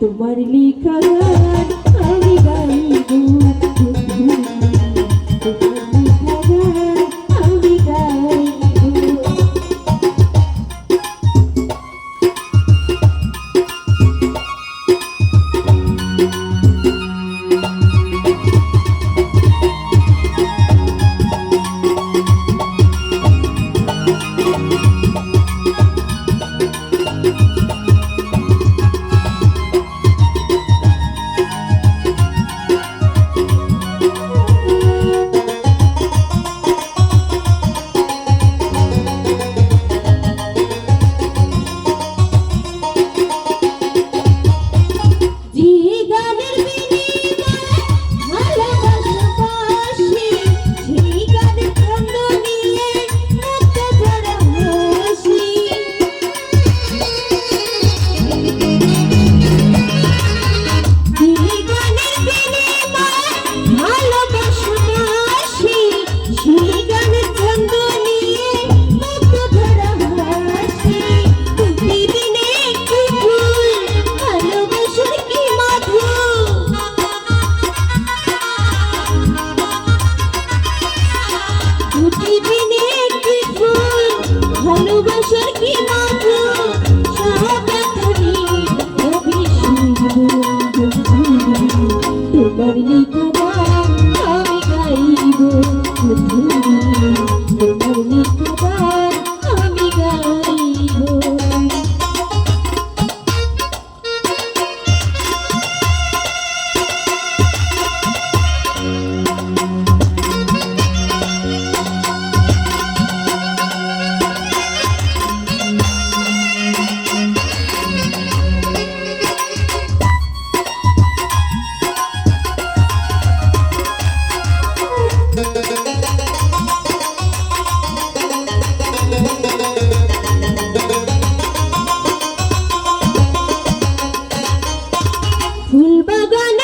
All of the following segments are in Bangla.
the world, the ভালোবাসার কি মাথা সব ব্যথা নিয়ে অভিষেক তোমার फूल बगान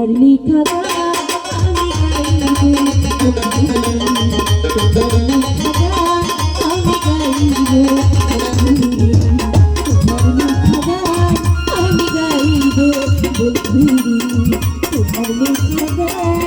তোমার লিখা তোমার লিখা